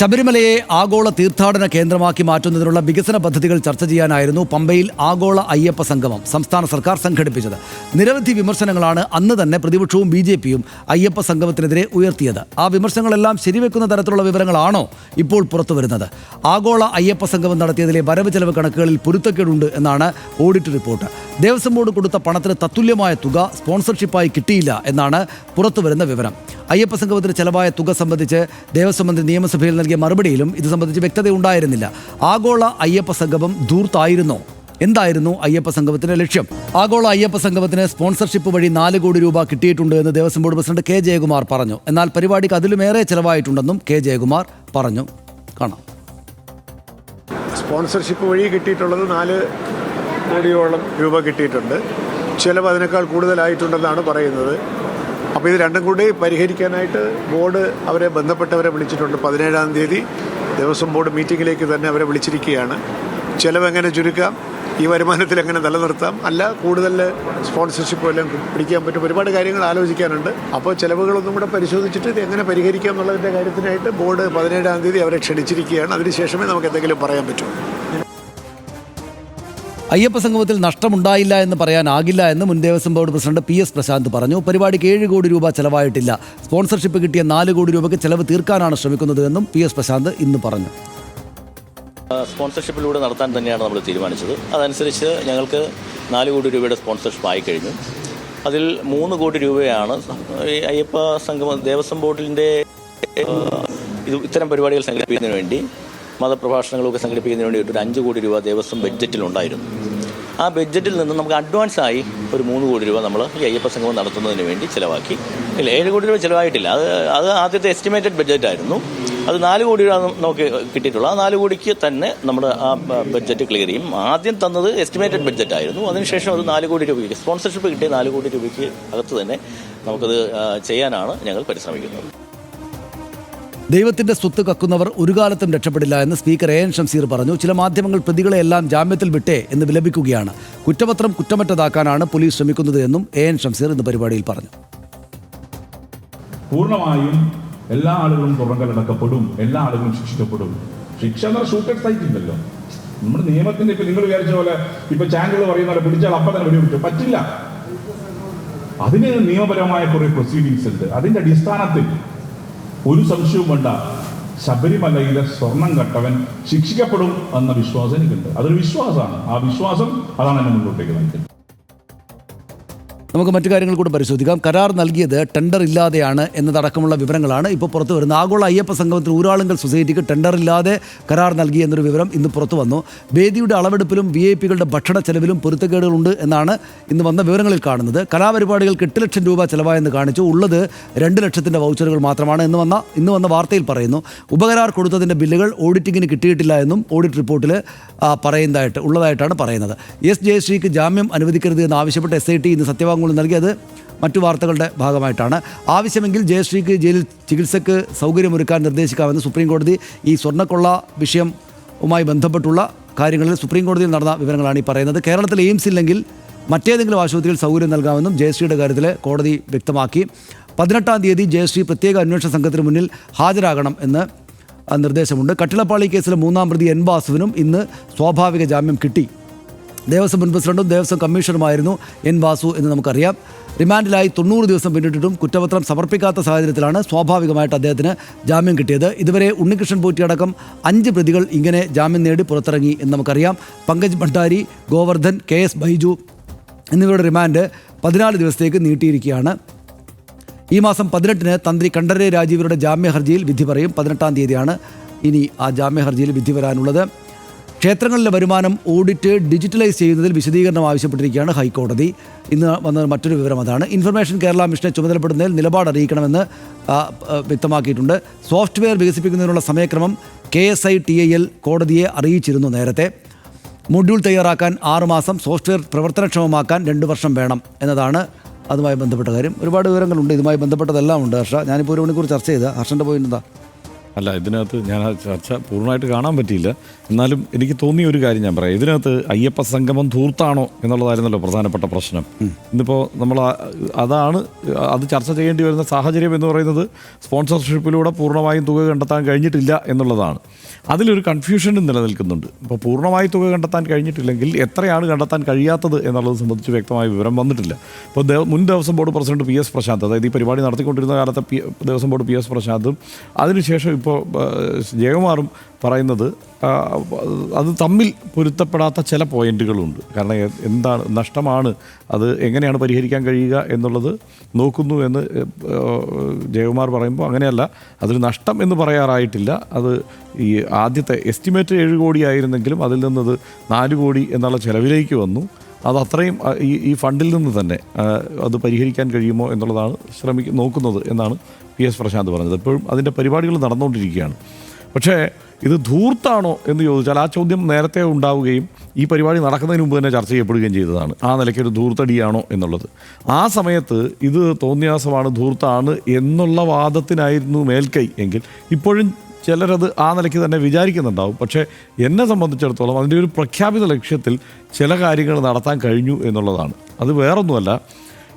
ശബരിമലയെ ആഗോള തീർത്ഥാടന കേന്ദ്രമാക്കി മാറ്റുന്നതിനുള്ള വികസന പദ്ധതികൾ ചർച്ച ചെയ്യാനായിരുന്നു പമ്പയിൽ ആഗോള അയ്യപ്പ സംഗമം സംസ്ഥാന സർക്കാർ സംഘടിപ്പിച്ചത്. നിരവധി വിമർശനങ്ങളാണ് അന്ന് തന്നെ പ്രതിപക്ഷവും ബി ജെ പിയും അയ്യപ്പ സംഗമത്തിനെതിരെ ഉയർത്തിയത്. ആ വിമർശനങ്ങളെല്ലാം ശരിവെക്കുന്ന തരത്തിലുള്ള വിവരങ്ങളാണോ ഇപ്പോൾ പുറത്തു വരുന്നത്? ആഗോള അയ്യപ്പ സംഗമം നടത്തിയതിലെ വരവ് ചെലവ് കണക്കുകളിൽ പൊരുത്തക്കേടുണ്ട് എന്നാണ് ഓഡിറ്റ് റിപ്പോർട്ട്. ദേവസ്വം ബോർഡ് കൊടുത്ത പണത്തിന് തത്തുല്യമായ തുക സ്പോൺസർഷിപ്പായി കിട്ടിയില്ല എന്നാണ് പുറത്തുവരുന്ന വിവരം. അയ്യപ്പ സംഗമത്തിന് ചെലവായ തുക സംബന്ധിച്ച് ദേവസ്വം മന്ത്രി നിയമസഭയിൽ നൽകിയ മറുപടിയിലും ഇത് സംബന്ധിച്ച് വ്യക്തത ഉണ്ടായിരുന്നില്ല. ആഗോള അയ്യപ്പ സംഗമം ധൂർത്തായിരുന്നോ. എന്തായിരുന്നു അയ്യപ്പ സംഗമത്തിന്റെ ലക്ഷ്യം? ആഗോള അയ്യപ്പ സംഗമത്തിന് സ്പോൺസർഷിപ്പ് വഴി നാല് കോടി രൂപ കിട്ടിയിട്ടുണ്ട് എന്ന് Devaswom board president K Jayakumar പറഞ്ഞു. എന്നാൽ പരിപാടിക്ക് അതിലുമേറെ ചെലവായിട്ടുണ്ടെന്നും കെ ജയകുമാർ പറഞ്ഞു. കാണാം. സ്പോൺസർഷിപ്പ് വഴി കിട്ടിയിട്ടുള്ളത് നാല് കോടിയോളം രൂപ കിട്ടിയിട്ടുണ്ട്. ചിലവ് അതിനേക്കാൾ കൂടുതലായിട്ടുണ്ടെന്നാണ് പറയുന്നത്. അപ്പോൾ ഇത് രണ്ടും കൂടി പരിഹരിക്കാനായിട്ട് ബോർഡ് അവരെ ബന്ധപ്പെട്ടവരെ വിളിച്ചിട്ടുണ്ട്. പതിനേഴാം തീയതി ദേവസ്വം ബോർഡ് മീറ്റിങ്ങിലേക്ക് തന്നെ അവരെ വിളിച്ചിരിക്കുകയാണ്. ചിലവ് എങ്ങനെ ചുരുക്കാം? ഈ വരുമാനത്തിൽ എങ്ങനെ നിലനിർത്താം? അല്ല കൂടുതൽ സ്പോൺസർഷിപ്പ് എല്ലാം പിടിക്കാൻ പറ്റും. ഒരുപാട് കാര്യങ്ങൾ ആലോചിക്കാനുണ്ട്. അപ്പോൾ ചിലവുകളൊന്നും കൂടെ പരിശോധിച്ചിട്ട് ഇത് എങ്ങനെ പരിഹരിക്കാം എന്നുള്ളതിന്റെ കാര്യത്തിനായിട്ട് ബോർഡ് പതിനേഴാം തീയതി അവരെ ക്ഷണിച്ചിരിക്കുകയാണ്. അതിനുശേഷമേ നമുക്ക് എന്തെങ്കിലും പറയാൻ പറ്റൂ. അയ്യപ്പ സംഗമത്തിൽ നഷ്ടമുണ്ടായില്ല എന്ന് പറയാനാകില്ല എന്ന് മുൻ Devaswom board president P S Prashanth പറഞ്ഞു. പരിപാടിക്ക് ഏഴ് കോടി രൂപ ചെലവായിട്ടില്ല. സ്പോൺസർഷിപ്പ് കിട്ടിയ നാല് കോടി രൂപയ്ക്ക് ചെലവ് തീർക്കാനാണ് ശ്രമിക്കുന്നത് എന്നും പി എസ് പ്രശാന്ത് ഇന്ന് പറഞ്ഞു. സ്പോൺസർഷിപ്പിലൂടെ നടത്താൻ തന്നെയാണ് നമ്മൾ തീരുമാനിച്ചത്. അതനുസരിച്ച് ഞങ്ങൾക്ക് നാല് കോടി രൂപയുടെ സ്പോൺസർഷിപ്പ് ആയി കഴിഞ്ഞു. അതിൽ മൂന്ന് കോടി രൂപയാണ് അയ്യപ്പ സംഗമ ദേവസ്വം ബോർഡിന്റെ ഇത് ഇത്തരം പരിപാടികൾ സംഘടിപ്പിക്കുന്നതിന് വേണ്ടി മതപ്രഭാഷണങ്ങളൊക്കെ സംഘടിപ്പിക്കുന്നതിന് വേണ്ടി ഒരു അഞ്ച് കോടി രൂപ ദേവസ്വം ബഡ്ജറ്റിലുണ്ടായിരുന്നു ആ ബഡ്ജറ്റിൽ നിന്ന് നമുക്ക് അഡ്വാൻസായി ഒരു മൂന്ന് കോടി രൂപ നമ്മൾ ഈ അയ്യപ്പ സംഗമം നടത്തുന്നതിന് വേണ്ടി ചിലവാക്കി. ഇല്ല ഏഴ് കോടി രൂപ ചിലവായിട്ടില്ല. അത് അത് ആദ്യത്തെ എസ്റ്റിമേറ്റഡ് ബഡ്ജറ്റായിരുന്നു അത് നാല് കോടി രൂപ നമുക്ക് കിട്ടിയിട്ടുള്ളൂ. ആ നാല് കോടിക്ക് തന്നെ നമ്മൾ ആ ബഡ്ജറ്റ് ക്ലിയർ ചെയ്യും. ആദ്യം തന്നത് എസ്റ്റിമേറ്റഡ് ബഡ്ജറ്റ് ആയിരുന്നു. അതിനുശേഷം അത് നാല് കോടി രൂപയ്ക്ക് സ്പോൺസർഷിപ്പ് കിട്ടിയ നാല് കോടി രൂപയ്ക്ക് അകത്ത് തന്നെ നമുക്കത് ചെയ്യാനാണ് ഞങ്ങൾ പരിശ്രമിക്കുന്നത്. ദൈവത്തിന്റെ സ്വത്ത് കക്കുന്നവർ ഒരു കാലത്തും രക്ഷപ്പെടില്ല എന്ന് സ്പീക്കർ എ എൻ ഷംസീർ പറഞ്ഞു. ചില മാധ്യമങ്ങൾ പ്രതികളെയെല്ലാം ജാമ്യത്തിൽ വിട്ടേ എന്ന് വിലപിക്കുകയാണ്. കുറ്റപത്രം കുറ്റമറ്റതാക്കാനാണ് പോലീസ് ശ്രമിക്കുന്നത് എന്നും എ എൻ ഷംസീർ ഇന്ന് പരിപാടിയിൽ പറഞ്ഞു. പൂർണമായും എല്ലാ ആളുകളും തുറങ്കലടക്കപ്പെടും എല്ലാ ആളുകളും ശിക്ഷിക്കപ്പെടും. ശിക്ഷ എന്ന ഷൂട്ടഡ് സൈറ്റ് ഇല്ലല്ലോ നമ്മുടെ നിയമത്തിന്റെ ഇപ്പൊ നിങ്ങൾ വിചാരിച്ച പോലെ ഇപ്പൊ ചാനലുകൾ പറയുന്ന പോലെ പിടിച്ചാൽ അപ്പം തന്നെ വെടിവെച്ചു പറ്റില്ല. അതിന് നിയമപരമായ കുറെ പ്രൊസീഡിങ്സ് ഉണ്ട്. അതിന്റെ അടിസ്ഥാനത്തിൽ ഒരു സംശയവും വേണ്ട. ശബരിമലയിലെ സ്വർണം കട്ടവൻ ശിക്ഷിക്കപ്പെടും എന്ന വിശ്വാസം എനിക്കുണ്ട്. അതൊരു വിശ്വാസമാണ്. ആ വിശ്വാസം അതാണ് എന്നെ മുന്നോട്ടേക്ക് നയിക്കുന്നത്. നമുക്ക് മറ്റു കാര്യങ്ങൾ കൂടെ പരിശോധിക്കാം. കരാർ നൽകിയത് ടെൻഡർ ഇല്ലാതെയാണ് എന്നതടക്കമുള്ള വിവരങ്ങളാണ് ഇപ്പോൾ പുറത്തു വരുന്നത്. ആഗോള അയ്യപ്പ സംഗമത്തിൽ ഊരാളുങ്കൽ സൊസൈറ്റിക്ക് ടെൻഡർ ഇല്ലാതെ കരാർ നൽകി എന്നൊരു വിവരം ഇന്ന് പുറത്തു വന്നു. വേദിയുടെ അളവെടുപ്പിലും വി ഐ പികളുടെ ഭക്ഷണ ചെലവിലും പൊരുത്തക്കേടുകളുണ്ട് എന്നാണ് ഇന്ന് വന്ന വിവരങ്ങളിൽ കാണുന്നത്. കലാപരിപാടികൾക്ക് എട്ട് ലക്ഷം രൂപ ചെലവായെന്ന് കാണിച്ചു. ഉള്ളത് രണ്ട് ലക്ഷത്തിന്റെ വൗച്ചറുകൾ മാത്രമാണ് എന്ന് വന്ന ഇന്ന് വന്ന വാർത്തയിൽ പറയുന്നു. ഉപകരാർ കൊടുത്തതിന്റെ ബില്ലുകൾ ഓഡിറ്റിങ്ങിന് കിട്ടിയിട്ടില്ല എന്നും ഓഡിറ്റ് റിപ്പോർട്ടിൽ പറയുന്നതായിട്ട് ഉള്ളതായിട്ടാണ് പറയുന്നത്. എസ് ജയശ്രീക്ക് ജാമ്യം അനുവദിക്കരുത് എന്ന് ആവശ്യപ്പെട്ട് എസ് ഐ ടി ഇന്ന് സത്യവാങ്മൂലം നൽകിയത് മറ്റു വാർത്തകളുടെ ഭാഗമായിട്ടാണ്. ആവശ്യമെങ്കിൽ ജയശ്രീക്ക് ജയിലിൽ ചികിത്സയ്ക്ക് സൗകര്യമൊരുക്കാൻ നിർദ്ദേശിക്കാമെന്ന് സുപ്രീം കോടതി ഈ സ്വർണക്കൊള്ള വിഷയവുമായി ബന്ധപ്പെട്ടുള്ള കാര്യങ്ങളിൽ സുപ്രീം കോടതിയിൽ നടന്ന വിവരങ്ങളാണ് ഈ പറയുന്നത്. കേരളത്തിലെ എയിംസ് ഇല്ലെങ്കിൽ മറ്റേതെങ്കിലും ആശുപത്രിയിൽ സൗകര്യം നൽകാമെന്നും ജയശ്രീയുടെ കാര്യത്തിൽ കോടതി വ്യക്തമാക്കി. പതിനെട്ടാം തീയതി ജയശ്രീ പ്രത്യേക അന്വേഷണ സംഘത്തിന് മുന്നിൽ ഹാജരാകണം എന്ന് നിർദ്ദേശമുണ്ട്. കട്ടിളപ്പാളി കേസിലെ മൂന്നാം പ്രതി എൻ വാസുവിനും ഇന്ന് സ്വാഭാവിക ജാമ്യം കിട്ടി. ദേവസ്വം മുൻ പ്രസിഡന്റും ദേവസ്വം കമ്മീഷണറുമായിരുന്നു എൻ വാസു എന്ന് നമുക്കറിയാം. റിമാൻഡിലായി തൊണ്ണൂറ് ദിവസം പിന്നിട്ടിട്ടും കുറ്റപത്രം സമർപ്പിക്കാത്ത സാഹചര്യത്തിലാണ് സ്വാഭാവികമായിട്ട് അദ്ദേഹത്തിന് ജാമ്യം കിട്ടിയത്. ഇതുവരെ ഉണ്ണികൃഷ്ണൻ പൂറ്റിയടക്കം അഞ്ച് പ്രതികൾ ഇങ്ങനെ ജാമ്യം നേടി പുറത്തിറങ്ങി എന്ന് നമുക്കറിയാം. പങ്കജ് ഭണ്ഡാരി ഗോവർദ്ധൻ കെ എസ് ബൈജു എന്നിവരുടെ റിമാൻഡ് പതിനാല് ദിവസത്തേക്ക് നീട്ടിയിരിക്കുകയാണ്. ഈ മാസം പതിനെട്ടിന് തന്ത്രി കണ്ഠരേ രാജീവരുടെ ജാമ്യ ഹർജിയിൽ വിധി പറയും. പതിനെട്ടാം തീയതിയാണ് ഇനി ആ ജാമ്യ ഹർജിയിൽ വിധി വരാനുള്ളത്. ക്ഷേത്രങ്ങളിലെ വരുമാനം ഓഡിറ്റ് ഡിജിറ്റലൈസ് ചെയ്യുന്നതിൽ വിശദീകരണം ആവശ്യപ്പെട്ടിരിക്കുകയാണ് ഹൈക്കോടതി. ഇന്ന് വന്ന മറ്റൊരു വിവരം അതാണ്. ഇൻഫർമേഷൻ കേരള മിഷനെ ചുമതലപ്പെടുന്നതിൽ നിലപാട് അറിയിക്കണമെന്ന് വ്യക്തമാക്കിയിട്ടുണ്ട്. സോഫ്റ്റ്വെയർ വികസിപ്പിക്കുന്നതിനുള്ള സമയക്രമം K S I T I L കോടതിയെ അറിയിച്ചിരുന്നു നേരത്തെ. മൊഡ്യൂൾ തയ്യാറാക്കാൻ ആറുമാസം സോഫ്റ്റ്വെയർ പ്രവർത്തനക്ഷമമാക്കാൻ രണ്ട് വർഷം വേണം എന്നതാണ് അതുമായി ബന്ധപ്പെട്ട കാര്യം. ഒരുപാട് വിവരങ്ങളുണ്ട്. ഇതുമായി ബന്ധപ്പെട്ടതെല്ലാം ഉണ്ട് ഹർഷ. ഞാനിപ്പോൾ ഒരു മണിക്കൂർ ചർച്ച ചെയ്ത ഹർഷന്റെ പോയിന്റ് എന്താ? അല്ല ഇതിനകത്ത് ഞാൻ ആ ചർച്ച പൂർണമായിട്ട് കാണാൻ പറ്റിയില്ല. എന്നാലും എനിക്ക് തോന്നിയ ഒരു കാര്യം ഞാൻ പറയാം. ഇതിനകത്ത് അയ്യപ്പ സംഗമം ധൂർത്താണോ എന്നുള്ളതായിരുന്നല്ലോ പ്രധാനപ്പെട്ട പ്രശ്നം. ഇന്നിപ്പോൾ നമ്മൾ അതാണ് അത് ചർച്ച ചെയ്യേണ്ടി വരുന്ന സാഹചര്യം എന്ന് പറയുന്നത് സ്പോൺസർഷിപ്പിലൂടെ പൂർണമായും തുക കണ്ടെത്താൻ കഴിഞ്ഞിട്ടില്ല എന്നുള്ളതാണ്. അതിലൊരു കൺഫ്യൂഷനും നിലനിൽക്കുന്നുണ്ട്. ഇപ്പോൾ പൂർണമായി തുക കണ്ടെത്താൻ കഴിഞ്ഞിട്ടില്ലെങ്കിൽ എത്രയാണ് കണ്ടെത്താൻ കഴിയാത്തത് എന്നുള്ളത് സംബന്ധിച്ച് വ്യക്തമായ വിവരം വന്നിട്ടില്ല. ഇപ്പോൾ മുൻ Devaswom board president P S Prashanth അതായത് ഈ പരിപാടി നടത്തിക്കൊണ്ടിരുന്ന കാലത്തെ P Devaswom board P S പ്രശാന്തും അതിനുശേഷം ഇപ്പോൾ ജയകുമാറും പറയുന്നത് അത് തമ്മിൽ പൊരുത്തപ്പെടാത്ത ചില പോയിന്റുകളുണ്ട്. കാരണം എന്താണ് നഷ്ടമാണ് അത് എങ്ങനെയാണ് പരിഹരിക്കാൻ കഴിയുക എന്നുള്ളത് നോക്കുന്നു എന്ന് ജയകുമാർ പറയുമ്പോൾ അങ്ങനെയല്ല അതൊരു നഷ്ടം എന്ന് പറയാറായിട്ടില്ല. അത് ഈ ആദ്യത്തെ എസ്റ്റിമേറ്റ് ഏഴ് കോടിയായിരുന്നെങ്കിലും അതിൽ നിന്നത് നാല് കോടി എന്നുള്ള ചിലവിലേക്ക് വന്നു. അത് അത്രയും ഈ ഈ ഫണ്ടിൽ നിന്ന് തന്നെ അത് പരിഹരിക്കാൻ കഴിയുമോ എന്നുള്ളതാണ് ശ്രമിക്ക നോക്കുന്നത് എന്നാണ് പി എസ് പ്രശാന്ത് പറഞ്ഞത്. എപ്പോഴും അതിന്റെ പരിപാടികൾ നടന്നുകൊണ്ടിരിക്കുകയാണ്. പക്ഷേ ഇത് ധൂർത്താണോ എന്ന് ചോദിച്ചാൽ ആ ചോദ്യം നേരത്തെ ഉണ്ടാവുകയും ഈ പരിപാടി നടക്കുന്നതിന് മുമ്പ് തന്നെ ചർച്ച ചെയ്യപ്പെടുകയും ചെയ്തതാണ്. ആ നിലയ്ക്ക് ഒരു ധൂർത്തടിയാണോ എന്നുള്ളത്. ആ സമയത്ത് ഇത് തോന്നിയാസമാണ് ധൂർത്താണ് എന്നുള്ള വാദത്തിനായിരുന്നു മേൽക്കൈ എങ്കിൽ ഇപ്പോഴും ചിലരത് ആ നിലയ്ക്ക് തന്നെ വിചാരിക്കുന്നുണ്ടാവും. പക്ഷേ എന്നെ സംബന്ധിച്ചിടത്തോളം അതിന്റെ ഒരു പ്രഖ്യാപിത ലക്ഷ്യത്തിൽ ചില കാര്യങ്ങൾ നടത്താൻ കഴിഞ്ഞു എന്നുള്ളതാണ്. അത് വേറൊന്നുമല്ല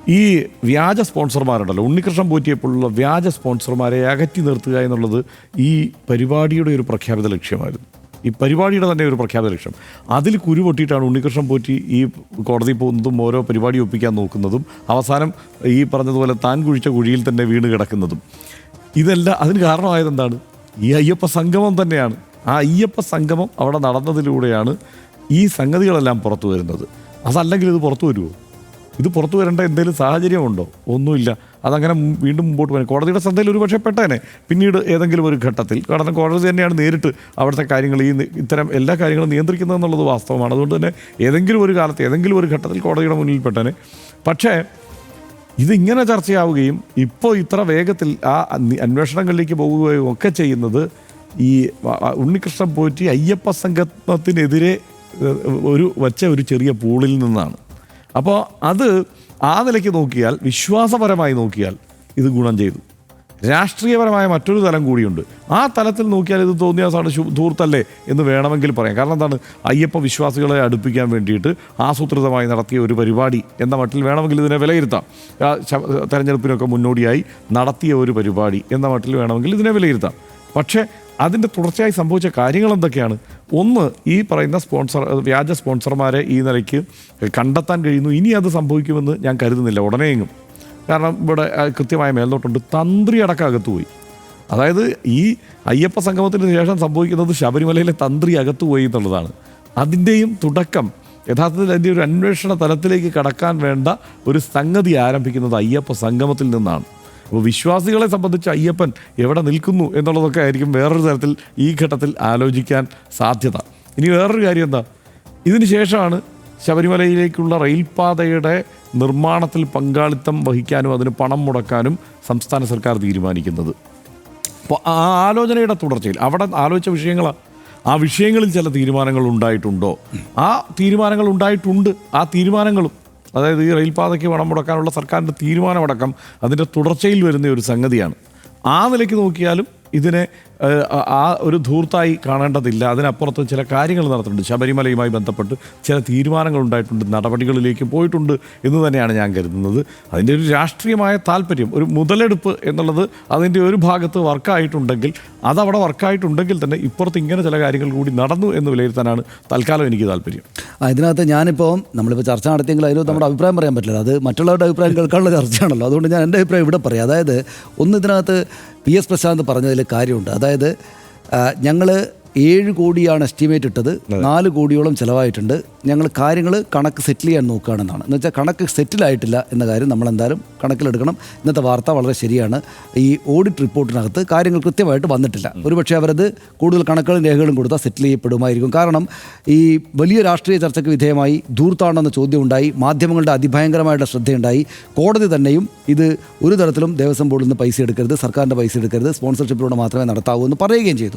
ഈ വ്യാജ സ്പോൺസർമാരുണ്ടല്ലോ ഉണ്ണികൃഷ്ണൻ പോറ്റിയെപ്പോലുള്ള വ്യാജ സ്പോൺസർമാരെ അകറ്റി നിർത്തുക എന്നുള്ളത് ഈ പരിപാടിയുടെ ഒരു പ്രഖ്യാപിത ലക്ഷ്യമായിരുന്നു. ഈ പരിപാടിയുടെ തന്നെ ഒരു പ്രഖ്യാപിത ലക്ഷ്യം. അതിൽ കുരുപൊട്ടിയിട്ടാണ് ഉണ്ണികൃഷ്ണൻ പോറ്റി ഈ കോടതി പോകുന്നതും ഓരോ പരിപാടി ഒപ്പിക്കാൻ നോക്കുന്നതും അവസാനം ഈ പറഞ്ഞതുപോലെ താൻ കുഴിച്ച കുഴിയിൽ തന്നെ വീണ് കിടക്കുന്നതും. ഇതെല്ലാം അതിന് കാരണമായത് എന്താണ്? ഈ അയ്യപ്പ സംഗമം തന്നെയാണ്. ആ അയ്യപ്പ സംഗമം അവിടെ നടന്നതിലൂടെയാണ് ഈ സംഗതികളെല്ലാം പുറത്തു വരുന്നത്. അതല്ലെങ്കിൽ ഇത് പുറത്തു വരുമോ ഇത് പുറത്തു വരേണ്ട എന്തെങ്കിലും സാഹചര്യമുണ്ടോ? ഒന്നുമില്ല. അതങ്ങനെ വീണ്ടും മുമ്പോട്ട് പോകാൻ കോടതിയുടെ ശ്രദ്ധയിൽ ഒരു പക്ഷേ പെട്ടേനെ. പിന്നീട് ഏതെങ്കിലും ഒരു ഘട്ടത്തിൽ. കാരണം കോടതി തന്നെയാണ് നേരിട്ട് അവിടുത്തെ കാര്യങ്ങൾ ഈ ഇത്തരം എല്ലാ കാര്യങ്ങളും നിയന്ത്രിക്കുന്നതെന്നുള്ളത് വാസ്തവമാണ്. അതുകൊണ്ട് തന്നെ ഏതെങ്കിലും ഒരു കാലത്ത് ഏതെങ്കിലും ഒരു ഘട്ടത്തിൽ കോടതിയുടെ മുന്നിൽ പെട്ടേനെ. പക്ഷേ ഇതിങ്ങനെ ചർച്ചയാവുകയും ഇപ്പോൾ ഇത്ര വേഗത്തിൽ ആ അന്വ- അന്വേഷണങ്ങളിലേക്ക് പോകുകയും ഒക്കെ ചെയ്യുന്നത് ഈ ഉണ്ണികൃഷ്ണൻ പോറ്റി അയ്യപ്പ സംഘത്തിനെതിരെ ഒരു വച്ച ഒരു ചെറിയ പൂളിൽ നിന്നാണ്. അപ്പോൾ അത് ആ നിലയ്ക്ക് നോക്കിയാൽ വിശ്വാസപരമായി നോക്കിയാൽ ഇത് ഗുണം ചെയ്തു. രാഷ്ട്രീയപരമായ മറ്റൊരു തലം കൂടിയുണ്ട്. ആ തലത്തിൽ നോക്കിയാൽ ഇത് തോന്നിയാസാണ് ധൂർത്തല്ലേ എന്ന് വേണമെങ്കിൽ പറയാം. കാരണം എന്താണ്? അയ്യപ്പ വിശ്വാസികളെ അടുപ്പിക്കാൻ വേണ്ടിയിട്ട് ആസൂത്രിതമായി നടത്തിയ ഒരു പരിപാടി എന്ന മട്ടിൽ വേണമെങ്കിൽ ഇതിനെ വിലയിരുത്താം. തെരഞ്ഞെടുപ്പിനൊക്കെ മുന്നോടിയായി നടത്തിയ ഒരു പരിപാടി എന്ന മട്ടിൽ വേണമെങ്കിൽ ഇതിനെ വിലയിരുത്താം. പക്ഷേ അതിന്റെ തുടർച്ചയായി സംഭവിച്ച കാര്യങ്ങൾ എന്തൊക്കെയാണ്? ഒന്ന് ഈ പറയുന്ന സ്പോൺസർ വ്യാജ സ്പോൺസർമാരെ ഈ നിലയ്ക്ക് കണ്ടെത്താൻ കഴിയുന്നു. ഇനി അത് സംഭവിക്കുമെന്ന് ഞാൻ കരുതുന്നില്ല ഉടനെയെങ്കിലും കാരണം ഇവിടെ കൃത്യമായ മേൽനോട്ടുണ്ട്. തന്ത്രി അടക്കം അകത്തു പോയി. അതായത് ഈ അയ്യപ്പ സംഗമത്തിന് ശേഷം സംഭവിക്കുന്നത് ശബരിമലയിലെ തന്ത്രി അകത്തു പോയി എന്നുള്ളതാണ്. അതിന്റെയും തുടക്കം യഥാർത്ഥത്തിൽ അതിന്റെ ഒരു അന്വേഷണ തലത്തിലേക്ക് കടക്കാൻ വേണ്ട ഒരു സംഗതി ആരംഭിക്കുന്നത് അയ്യപ്പ സംഗമത്തിൽ നിന്നാണ്. അപ്പോൾ വിശ്വാസികളെ സംബന്ധിച്ച് അയ്യപ്പൻ എവിടെ നിൽക്കുന്നു എന്നുള്ളതൊക്കെ ആയിരിക്കും വേറൊരു തരത്തിൽ ഈ ഘട്ടത്തിൽ ആലോചിക്കാൻ സാധ്യത. ഇനി വേറൊരു കാര്യം എന്താ? ഇതിന് ശേഷമാണ് ശബരിമലയിലേക്കുള്ള റെയിൽപാതയുടെ നിർമ്മാണത്തിൽ പങ്കാളിത്തം വഹിക്കാനും അതിന് പണം മുടക്കാനും സംസ്ഥാന സർക്കാർ തീരുമാനിക്കുന്നത്. അപ്പോൾ ആ ആലോചനയുടെ തുടർച്ചയിൽ അവിടെ ആലോചിച്ച വിഷയങ്ങൾ ആ വിഷയങ്ങളിൽ ചില തീരുമാനങ്ങൾ ഉണ്ടായിട്ടുണ്ടോ? ആ തീരുമാനങ്ങൾ ഉണ്ടായിട്ടുണ്ട്. ആ തീരുമാനങ്ങളും അതായത് ഈ റെയിൽപാതയ്ക്ക് പണം മുടക്കാനുള്ള സർക്കാരിന്റെ തീരുമാനമടക്കം അതിന്റെ തുടർച്ചയിൽ വരുന്ന ഒരു സംഗതിയാണ്. ആ നിലയ്ക്ക് നോക്കിയാലും ഇതിനെ ആ- ഒരു ധൂർത്തായി കാണേണ്ടതില്ല. അതിനപ്പുറത്ത് ചില കാര്യങ്ങൾ നടത്തുന്നുണ്ട് ശബരിമലയുമായി ബന്ധപ്പെട്ട് ചില തീരുമാനങ്ങൾ ഉണ്ടായിട്ടുണ്ട്. നടപടികളിലേക്ക് പോയിട്ടുണ്ട് എന്ന് തന്നെയാണ് ഞാൻ കരുതുന്നത്. അതിന്റെ ഒരു രാഷ്ട്രീയമായ താല്പര്യം ഒരു മുതലെടുപ്പ് എന്നുള്ളത് അതിന്റെ ഒരു ഭാഗത്ത് വർക്കായിട്ടുണ്ടെങ്കിൽ അതവിടെ വർക്കായിട്ടുണ്ടെങ്കിൽ തന്നെ ഇപ്പുറത്ത് ഇങ്ങനെ ചില കാര്യങ്ങൾ കൂടി നടന്നു എന്ന് വിലയിരുത്താനാണ് തൽക്കാലം എനിക്ക് താല്പര്യം. അതിനകത്ത് ഞാനിപ്പോൾ നമ്മളിപ്പോൾ ചർച്ച നടത്തിയെങ്കിൽ അതിനകത്ത് നമ്മുടെ അഭിപ്രായം പറയാൻ പറ്റില്ല. അത് മറ്റുള്ളവരുടെ അഭിപ്രായം കേൾക്കാനുള്ള ചർച്ചയാണല്ലോ. അതുകൊണ്ട് ഞാൻ എന്റെ അഭിപ്രായം ഇവിടെ പറയാം. അതായത് ഒന്ന് ഇതിനകത്ത് പി എസ് പ്രശാന്ത് പറഞ്ഞതിൽ കാര്യമുണ്ട്. അതായത് ഞങ്ങൾ ഏഴ് കോടിയാണ് എസ്റ്റിമേറ്റ് ഇട്ടത്. നാല് കോടിയോളം ചിലവായിട്ടുണ്ട്. ഞങ്ങൾ കാര്യങ്ങൾ കണക്ക് സെറ്റിൽ ചെയ്യാൻ നോക്കുകയാണെന്നാണ്. എന്ന് വെച്ചാൽ കണക്ക് സെറ്റിലായിട്ടില്ല എന്ന കാര്യം നമ്മൾ എന്തായാലും കണക്കിലെടുക്കണം. ഇന്നത്തെ വാർത്ത വളരെ ശരിയാണ്. ഈ ഓഡിറ്റ് റിപ്പോർട്ടിനകത്ത് കാര്യങ്ങൾ കൃത്യമായിട്ട് വന്നിട്ടില്ല. ഒരുപക്ഷെ അവരത് കൂടുതൽ കണക്കുകളും രേഖകളും കൊടുത്താൽ സെറ്റിൽ ചെയ്യപ്പെടുമായിരിക്കും. കാരണം ഈ വലിയ രാഷ്ട്രീയ ചർച്ചയ്ക്ക് വിധേയമായി ധൂർത്താണെന്ന ചോദ്യം ഉണ്ടായി മാധ്യമങ്ങളുടെ അതിഭയങ്കരമായിട്ടുള്ള ശ്രദ്ധയുണ്ടായി. കോടതി തന്നെയും ഇത് ഒരു തരത്തിലും ദേവസ്വം ബോർഡിൽ നിന്ന് പൈസ എടുക്കരുത് സർക്കാരിന്റെ പൈസ എടുക്കരുത് സ്പോൺസർഷിപ്പിലൂടെ മാത്രമേ നടത്താവൂ എന്ന് പറയുകയും ചെയ്തു.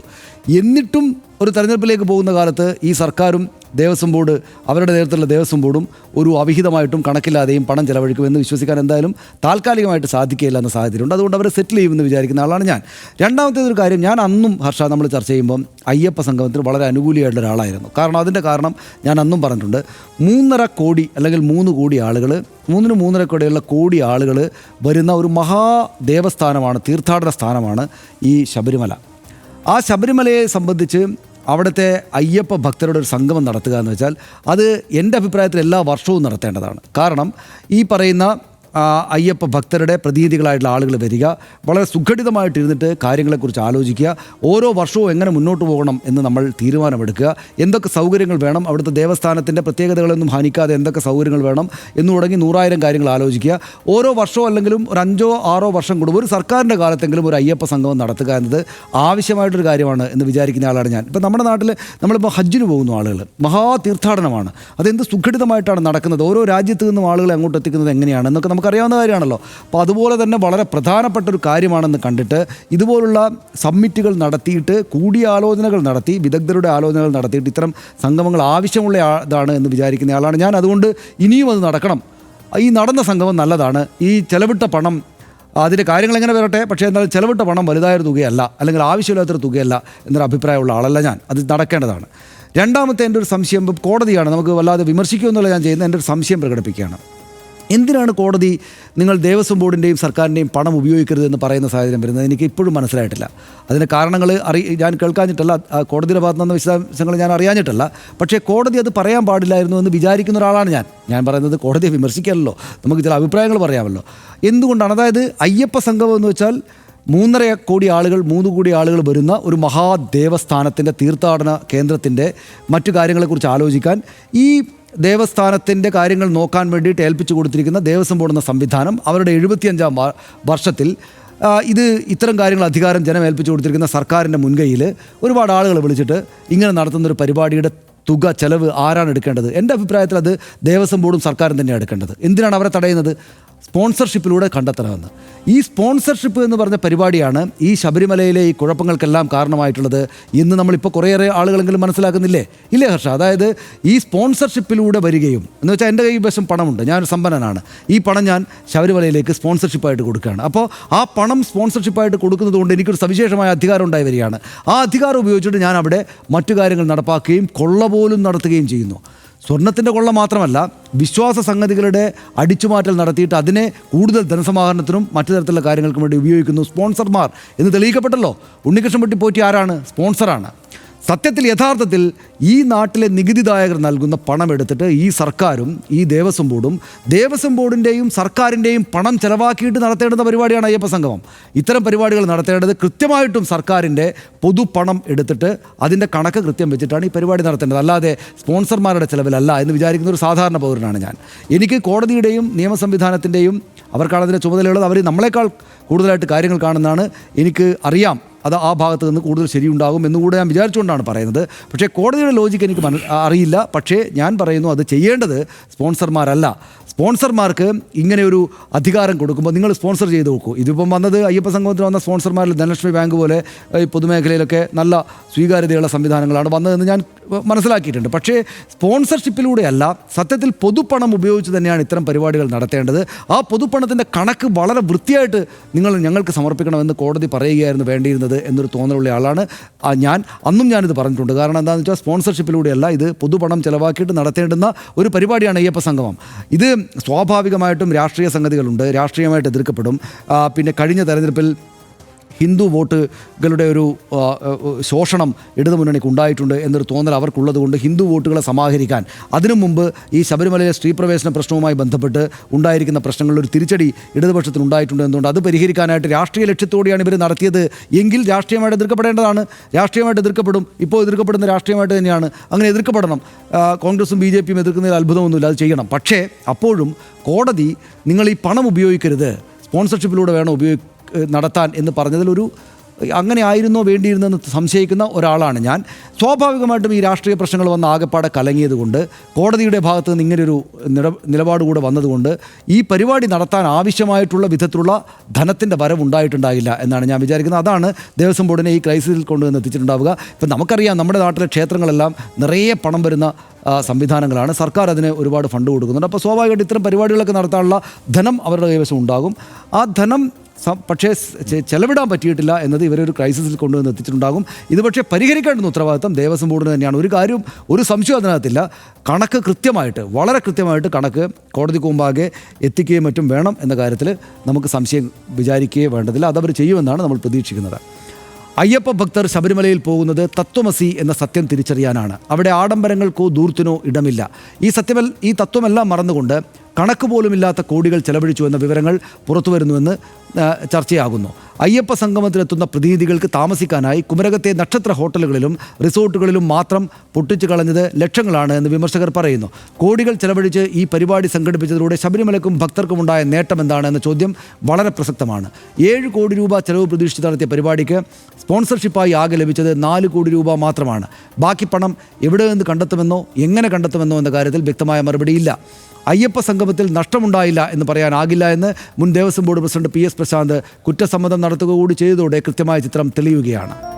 എന്നിട്ടും ഒരു തെരഞ്ഞെടുപ്പിലേക്ക് പോകുന്ന കാലത്ത് ഈ സർക്കാരും ദേവസ്വം ബോർഡ് അവരുടെ നേതൃത്വത്തിലുള്ള ദേവസ്വം ബോർഡും ഒരു അവിഹിതമായിട്ടും കണക്കില്ലാതെയും പണം ചെലവഴിക്കുമെന്ന് വിശ്വസിക്കാൻ എന്തായാലും താൽക്കാലികമായിട്ട് സാധിക്കില്ല എന്ന സാഹചര്യമുണ്ട്. അതുകൊണ്ട് അവരെ സെറ്റിൽ ചെയ്യുമെന്ന് വിചാരിക്കുന്ന ആളാണ് ഞാൻ. രണ്ടാമത്തേതൊരു കാര്യം ഞാൻ അന്നും ഹർഷ നമ്മൾ ചർച്ച ചെയ്യുമ്പം അയ്യപ്പ സംഗമത്തിന് വളരെ അനുകൂലിയായിട്ടുള്ള ഒരാളായിരുന്നു. കാരണം അതിന്റെ കാരണം ഞാൻ അന്നും പറഞ്ഞിട്ടുണ്ട്. മൂന്നര കോടി അല്ലെങ്കിൽ മൂന്ന് കോടി ആളുകൾ മൂന്നിന് മൂന്നര കോടിയുള്ള കോടി ആളുകൾ വരുന്ന ഒരു മഹാ ദേവസ്ഥാനമാണ് തീർത്ഥാടന സ്ഥാനമാണ് ഈ ശബരിമല. ആ ശബരിമലയെ സംബന്ധിച്ച് അവിടുത്തെ അയ്യപ്പ ഭക്തരുടെ ഒരു സംഗമം നടത്തുക എന്ന് വെച്ചാൽ അത് എന്റെ അഭിപ്രായത്തിൽ എല്ലാ വർഷവും നടത്തേണ്ടതാണ്. കാരണം ഈ പറയുന്ന അയ്യപ്പ ഭക്തരുടെ പ്രതിനിധികളായിട്ടുള്ള ആളുകൾ വരിക വളരെ സുഘടിതമായിട്ടിരുന്നിട്ട് കാര്യങ്ങളെക്കുറിച്ച് ആലോചിക്കുക ഓരോ വർഷവും എങ്ങനെ മുന്നോട്ട് പോകണം എന്ന് നമ്മൾ തീരുമാനമെടുക്കുക എന്തൊക്കെ സൗകര്യങ്ങൾ വേണം അവിടുത്തെ ദേവസ്ഥാനത്തിന്റെ പ്രത്യേകതകളൊന്നും ഹാനിക്കാതെ എന്തൊക്കെ സൗകര്യങ്ങൾ വേണം എന്ന് തുടങ്ങി നൂറായിരം കാര്യങ്ങൾ ആലോചിക്കുക. ഓരോ വർഷവും അല്ലെങ്കിലും ഒരു അഞ്ചോ ആറോ വർഷം കൂടുമ്പോൾ ഒരു സർക്കാരിന്റെ കാലത്തെങ്കിലും ഒരു അയ്യപ്പ സംഗമം നടത്തുക എന്നത് ആവശ്യമായിട്ടൊരു കാര്യമാണ് എന്ന് വിചാരിക്കുന്ന ആളാണ് ഞാൻ. ഇപ്പം നമ്മുടെ നാട്ടിൽ നമ്മളിപ്പോൾ ഹജ്ജിന് പോകുന്നു ആളുകൾ. മഹാതീർത്ഥാടനമാണ്. അതെന്ത് സുഘടിതമായിട്ടാണ് നടക്കുന്നത്? ഓരോ രാജ്യത്തു നിന്നും ആളുകളെ അങ്ങോട്ട് എത്തിക്കുന്നത് എങ്ങനെയാണ്? എന്നൊക്കെ നമുക്കറിയാവുന്ന കാര്യമാണല്ലോ. അപ്പോൾ അതുപോലെ തന്നെ വളരെ പ്രധാനപ്പെട്ട ഒരു കാര്യമാണെന്ന് കണ്ടിട്ട് ഇതുപോലുള്ള സമ്മിറ്റുകൾ നടത്തിയിട്ട് കൂടിയാലോചനകൾ നടത്തി വിദഗ്ധരുടെ ആലോചനകൾ നടത്തിയിട്ട് ഇത്തരം സംഗമങ്ങൾ ആവശ്യമുള്ള ഇതാണ് എന്ന് വിചാരിക്കുന്ന ആളാണ്. ഞാൻ അതുകൊണ്ട് ഇനിയും അത് നടക്കണം. ഈ നടന്ന സംഗമം നല്ലതാണ്. ഈ ചെലവിട്ട പണം അതിന്റെ കാര്യങ്ങൾ എങ്ങനെ വരട്ടെ? പക്ഷേ എന്നാൽ ചിലവിട്ട പണം വലുതായൊരു തുകയല്ല അല്ലെങ്കിൽ ആവശ്യമില്ലാത്തൊരു തുകയല്ല എന്നൊരു അഭിപ്രായമുള്ള ആളല്ല ഞാൻ. അത് നടക്കേണ്ടതാണ്. രണ്ടാമത്തെ എന്റെ ഒരു സംശയം കോടതിയാണ്. നമുക്ക് വല്ലാതെ വിമർശിക്കുമെന്നുള്ള ഞാൻ ചെയ്യുന്ന എന്റെ ഒരു സംശയം പ്രകടിപ്പിക്കുകയാണ്. എന്തിനാണ് കോടതി നിങ്ങൾ ദേവസ്വം ബോർഡിന്റെയും സർക്കാരിന്റെയും പണം ഉപയോഗിക്കരുത് എന്ന് പറയുന്ന സാഹചര്യം വരുന്നത് എനിക്ക് ഇപ്പോഴും മനസ്സിലായിട്ടില്ല. അതിന്റെ കാരണങ്ങൾ അറി ഞാൻ കേൾക്കാഞ്ഞിട്ടല്ല കോടതിയുടെ ഭാഗത്തു നിന്ന് വിശദാംശങ്ങൾ ഞാൻ അറിയാഞ്ഞിട്ടല്ല. പക്ഷേ കോടതി അത് പറയാൻ പാടില്ലായിരുന്നു എന്ന് വിചാരിക്കുന്ന ഒരാളാണ് ഞാൻ. ഞാൻ പറയുന്നത് കോടതിയെ വിമർശിക്കാമല്ലോ നമുക്ക് ചില അഭിപ്രായങ്ങൾ പറയാമല്ലോ. എന്തുകൊണ്ടാണ്? അതായത് അയ്യപ്പ സംഗമം എന്ന് വെച്ചാൽ മൂന്നര കോടി ആളുകൾ മൂന്ന് കോടി ആളുകൾ വരുന്ന ഒരു മഹാദേവസ്ഥാനത്തിന്റെ തീർത്ഥാടന കേന്ദ്രത്തിന്റെ മറ്റു കാര്യങ്ങളെക്കുറിച്ച് ആലോചിക്കാൻ ഈ ദേവസ്ഥാനത്തിന്റെ കാര്യങ്ങൾ നോക്കാൻ വേണ്ടിയിട്ട് ഏൽപ്പിച്ചു കൊടുത്തിരിക്കുന്ന ദേവസ്വം ബോർഡ് എന്ന സംവിധാനം അവരുടെ എഴുപത്തിയഞ്ചാം വർഷത്തിൽ ഇത് ഇത്തരം കാര്യങ്ങൾ അധികാരം ജനം ഏൽപ്പിച്ചു കൊടുത്തിരിക്കുന്ന സർക്കാരിന്റെ മുൻകൈയിൽ ഒരുപാട് ആളുകൾ വിളിച്ചിട്ട് ഇങ്ങനെ നടത്തുന്ന ഒരു പരിപാടിയുടെ തുക ചെലവ് ആരാണ് എടുക്കേണ്ടത്? എന്റെ അഭിപ്രായത്തിൽ അത് ദേവസ്വം ബോർഡും സർക്കാരും തന്നെയാണ് എടുക്കേണ്ടത്. എന്തിനാണ് അവരെ തടയുന്നത്? സ്പോൺസർഷിപ്പിലൂടെ കണ്ടെത്തണമെന്ന്. ഈ സ്പോൺസർഷിപ്പ് എന്ന് പറഞ്ഞ പരിപാടിയാണ് ഈ ശബരിമലയിലെ ഈ കുഴപ്പങ്ങൾക്കെല്ലാം കാരണമായിട്ടുള്ളത് ഇന്ന് നമ്മളിപ്പോൾ കുറേയേറെ ആളുകളെങ്കിലും മനസ്സിലാക്കുന്നില്ലേ? ഇല്ലേ ഹർഷ? അതായത് ഈ സ്പോൺസർഷിപ്പിലൂടെ വരികയും എന്ന് വെച്ചാൽ എന്റെ കൈ വശം പണമുണ്ട് ഞാനൊരു സമ്പന്നനാണ്. ഈ പണം ഞാൻ ശബരിമലയിലേക്ക് സ്പോൺസർഷിപ്പായിട്ട് കൊടുക്കുകയാണ്. അപ്പോൾ ആ പണം സ്പോൺസർഷിപ്പായിട്ട് കൊടുക്കുന്നത് കൊണ്ട് എനിക്കൊരു സവിശേഷമായ അധികാരം ഉണ്ടായി വരികയാണ്. ആ അധികാരം ഉപയോഗിച്ചിട്ട് ഞാൻ അവിടെ മറ്റു കാര്യങ്ങൾ നടപ്പാക്കുകയും കൊള്ള പോലും നടത്തുകയും ചെയ്യുന്നു. സ്വർണത്തിന്റെ കൊള്ള മാത്രമല്ല വിശ്വാസ സംഗതികളുടെ അടിച്ചുമാറ്റൽ നടത്തിയിട്ട് അതിനെ കൂടുതൽ ധനസമാഹരണത്തിനും മറ്റു തരത്തിലുള്ള കാര്യങ്ങൾക്കും വേണ്ടി ഉപയോഗിക്കുന്നു സ്പോൺസർമാർ എന്ന് തെളിയിക്കപ്പെട്ടല്ലോ. ഉണ്ണികൃഷ്ണൻ പൊട്ടി പോറ്റി ആരാണ്? സ്പോൺസറാണ്. സത്യത്തിൽ യഥാർത്ഥത്തിൽ ഈ നാട്ടിലെ നികുതിദായകർ നൽകുന്ന പണം എടുത്തിട്ട് ഈ സർക്കാരും ഈ ദേവസ്വം ബോർഡും ദേവസ്വം ബോർഡിന്റെയും സർക്കാരിന്റെയും പണം ചെലവാക്കിയിട്ട് നടത്തേണ്ടുന്ന പരിപാടിയാണ് അയ്യപ്പ സംഗമം. ഇത്തരം പരിപാടികൾ നടത്തേണ്ടത് കൃത്യമായിട്ടും സർക്കാരിന്റെ പൊതുപണം എടുത്തിട്ട് അതിന്റെ കണക്ക് കൃത്യം വെച്ചിട്ടാണ് ഈ പരിപാടി നടത്തേണ്ടത്. അല്ലാതെ സ്പോൺസർമാരുടെ ചിലവിലല്ല എന്ന് വിചാരിക്കുന്ന ഒരു സാധാരണ പൗരനാണ് ഞാൻ. എനിക്ക് കോടതിയുടെയും നിയമ സംവിധാനത്തിന്റെയും അവർക്കാണ് അതിന്റെ ചുമതലയുള്ളത്. അവർ നമ്മളെക്കാൾ കൂടുതലായിട്ട് കാര്യങ്ങൾ കാണുന്നതാണ്. എനിക്ക് അറിയാം അത് ആ ഭാഗത്ത് നിന്ന് കൂടുതൽ ശരിയുണ്ടാകും എന്നുകൂടെ ഞാൻ വിചാരിച്ചുകൊണ്ടാണ് പറയുന്നത്. പക്ഷേ കോടതിയുടെ ലോജിക്ക് എനിക്ക് അറിയില്ല. പക്ഷേ ഞാൻ പറയുന്നു അത് ചെയ്യേണ്ടത് സ്പോൺസർമാരല്ല. സ്പോൺസർമാർക്ക് ഇങ്ങനെ ഒരു അധികാരം കൊടുക്കുമ്പോൾ നിങ്ങൾ സ്പോൺസർ ചെയ്ത് നോക്കൂ. ഇതിപ്പം വന്നത് അയ്യപ്പ സംഗമത്തിൽ വന്ന സ്പോൺസർമാരിൽ ധനലക്ഷ്മി ബാങ്ക് പോലെ ഈ പൊതുമേഖലയിലൊക്കെ നല്ല സ്വീകാര്യതയുള്ള സംവിധാനങ്ങളാണ് വന്നതെന്ന് ഞാൻ മനസ്സിലാക്കിയിട്ടുണ്ട്. പക്ഷേ സ്പോൺസർഷിപ്പിലൂടെയല്ല സത്യത്തിൽ പൊതുപ്പണം ഉപയോഗിച്ച് തന്നെയാണ് ഇത്തരം പരിപാടികൾ നടത്തേണ്ടത്. ആ പൊതുപ്പണത്തിന്റെ കണക്ക് വളരെ വൃത്തിയായിട്ട് നിങ്ങൾ ഞങ്ങൾക്ക് സമർപ്പിക്കണമെന്ന് കോടതി പറയുകയായിരുന്നു വേണ്ടിയിരുന്നത് എന്നൊരു തോന്നലുള്ള ആളാണ് ഞാൻ. അന്നും ഞാനിത് പറഞ്ഞിട്ടുണ്ട്. കാരണം എന്താണെന്ന് വെച്ചാൽ സ്പോൺസർഷിപ്പിലൂടെയല്ല ഇത് പൊതുപണം ചിലവാക്കിയിട്ട് നടത്തേണ്ടുന്ന ഒരു പരിപാടിയാണ് അയ്യപ്പ സംഗമം. ഇത് സ്വാഭാവികമായിട്ടും രാഷ്ട്രീയ സംഗതികളുണ്ട് രാഷ്ട്രീയമായിട്ട് എതിർക്കപ്പെടും. പിന്നെ കഴിഞ്ഞ തെരഞ്ഞെടുപ്പിൽ ഹിന്ദു വോട്ടുകളുടെ ഒരു ശോഷണം ഇടതുമുന്നണിക്ക് ഉണ്ടായിട്ടുണ്ട് എന്നൊരു തോന്നൽ അവർക്കുള്ളത് കൊണ്ട് ഹിന്ദു വോട്ടുകളെ സമാഹരിക്കാൻ. അതിനു മുമ്പ് ഈ ശബരിമലയിലെ സ്ത്രീ പ്രവേശന പ്രശ്നവുമായി ബന്ധപ്പെട്ട് ഉണ്ടായിരിക്കുന്ന പ്രശ്നങ്ങളിൽ ഒരു തിരിച്ചടി ഇടതുപക്ഷത്തിന് ഉണ്ടായിട്ടുണ്ട് എന്നുകൊണ്ട് അത് പരിഹരിക്കാനായിട്ട് രാഷ്ട്രീയ ലക്ഷ്യത്തോടെയാണ് ഇവർ നടത്തിയത്. എങ്കിൽ രാഷ്ട്രീയമായിട്ട് എതിർക്കപ്പെടേണ്ടതാണ്. രാഷ്ട്രീയമായിട്ട് എതിർക്കപ്പെടും. ഇപ്പോൾ എതിർക്കപ്പെടുന്ന രാഷ്ട്രീയമായിട്ട് തന്നെയാണ്. അങ്ങനെ എതിർക്കപ്പെടണം. കോൺഗ്രസും ബി ജെ പിയും എതിർക്കുന്നതിൽ അത്ഭുതമൊന്നുമില്ല. അത് ചെയ്യണം. പക്ഷേ അപ്പോഴും കോടതി നിങ്ങൾ ഈ പണം ഉപയോഗിക്കരുത്. സ്പോൺസർഷിപ്പിലൂടെ വേണം ഉപയോഗി നടത്താൻ എന്ന് പറഞ്ഞതിലൊരു അങ്ങനെ ആയിരുന്നോ വേണ്ടിയിരുന്നെന്ന് സംശയിക്കുന്ന ഒരാളാണ് ഞാൻ. സ്വാഭാവികമായിട്ടും ഈ രാഷ്ട്രീയ പ്രശ്നങ്ങൾ വന്ന ആകെപ്പാടെ കലങ്ങിയതുകൊണ്ട് കോടതിയുടെ ഭാഗത്ത് നിന്ന് ഇങ്ങനൊരു നില നിലപാട് കൂടെ വന്നതുകൊണ്ട് ഈ പരിപാടി നടത്താൻ ആവശ്യമായിട്ടുള്ള വിധത്തിലുള്ള ധനത്തിന്റെ വരവുണ്ടായിട്ടുണ്ടാകില്ല എന്നാണ് ഞാൻ വിചാരിക്കുന്നത്. അതാണ് ദേവസ്വം ബോർഡിനെ ഈ ക്രൈസിസിൽ കൊണ്ടുവന്ന് എത്തിച്ചിട്ടുണ്ടാവുക. ഇപ്പം നമുക്കറിയാം നമ്മുടെ നാട്ടിലെ ക്ഷേത്രങ്ങളെല്ലാം നിറയെ പണം വരുന്ന സംവിധാനങ്ങളാണ്. സർക്കാർ അതിന് ഒരുപാട് ഫണ്ട് കൊടുക്കുന്നുണ്ട്. അപ്പോൾ സ്വാഭാവികമായിട്ട് ഇത്തരം പരിപാടികളൊക്കെ നടത്താനുള്ള ധനം അവരുടെ കൈവശം ഉണ്ടാകും. ആ ധനം പക്ഷേ ചെലവിടാൻ പറ്റിയിട്ടില്ല എന്നത് ഇവരൊരു ക്രൈസിസിൽ കൊണ്ടുവന്ന് എത്തിച്ചിട്ടുണ്ടാകും. ഇത് പക്ഷേ പരിഹരിക്കേണ്ടുന്ന ഉത്തരവാദിത്തം ദേവസ്വം ബോർഡിന് തന്നെയാണ്. ഒരു കാര്യം ഒരു സംശയം അതിനകത്തില്ല. കണക്ക് കൃത്യമായിട്ട് വളരെ കൃത്യമായിട്ട് കണക്ക് കോടതി മുമ്പാകെ എത്തിക്കുകയും മറ്റും വേണം എന്ന കാര്യത്തിൽ നമുക്ക് സംശയം വിചാരിക്കുകയേ വേണ്ടതില്ല. അതവർ ചെയ്യുമെന്നാണ് നമ്മൾ പ്രതീക്ഷിക്കുന്നത്. അയ്യപ്പ ഭക്തർ ശബരിമലയിൽ പോകുന്നത് തത്വമസി എന്ന സത്യം തിരിച്ചറിയാനാണ്. അവിടെ ആഡംബരങ്ങൾക്കോ ദൂർത്തിനോ ഇടമില്ല. ഈ സത്യമൽ ഈ തത്വമെല്ലാം മറന്നുകൊണ്ട് കണക്ക് പോലുമില്ലാത്ത കോടികൾ ചെലവഴിച്ചു എന്ന വിവരങ്ങൾ പുറത്തുവരുന്നുവെന്ന് ചർച്ചയാകുന്നു. അയ്യപ്പ സംഗമത്തിലെത്തുന്ന പ്രതിനിധികൾക്ക് താമസിക്കാനായി കുമരകത്തെ നക്ഷത്ര ഹോട്ടലുകളിലും റിസോർട്ടുകളിലും മാത്രം പൊട്ടിച്ചു കളഞ്ഞത് ലക്ഷങ്ങളാണ് എന്ന് വിമർശകർ പറയുന്നു. കോടികൾ ചെലവഴിച്ച് ഈ പരിപാടി സംഘടിപ്പിച്ചതിലൂടെ ശബരിമലക്കും ഭക്തർക്കുമുണ്ടായ നേട്ടം എന്താണ് എന്ന ചോദ്യം വളരെ പ്രസക്തമാണ്. ഏഴ് കോടി രൂപ ചെലവ് പ്രതീക്ഷിച്ച് നടത്തിയ പരിപാടിക്ക് സ്പോൺസർഷിപ്പായി ആകെ ലഭിച്ചത് നാല് കോടി രൂപ മാത്രമാണ്. ബാക്കി പണം എവിടെ നിന്ന് കണ്ടെത്തുമെന്നോ എങ്ങനെ കണ്ടെത്തുമെന്നോ എന്ന കാര്യത്തിൽ വ്യക്തമായ മറുപടിയില്ല. അയ്യപ്പ സംഗമത്തിൽ നഷ്ടമുണ്ടായില്ല എന്ന് പറയാനാകില്ല എന്ന് മുൻ Devaswom board president P S Prashanth കുറ്റസമ്മതം നടത്തുക കൂടി ചെയ്തതോടെ കൃത്യമായ ചിത്രം തെളിയുകയാണ്.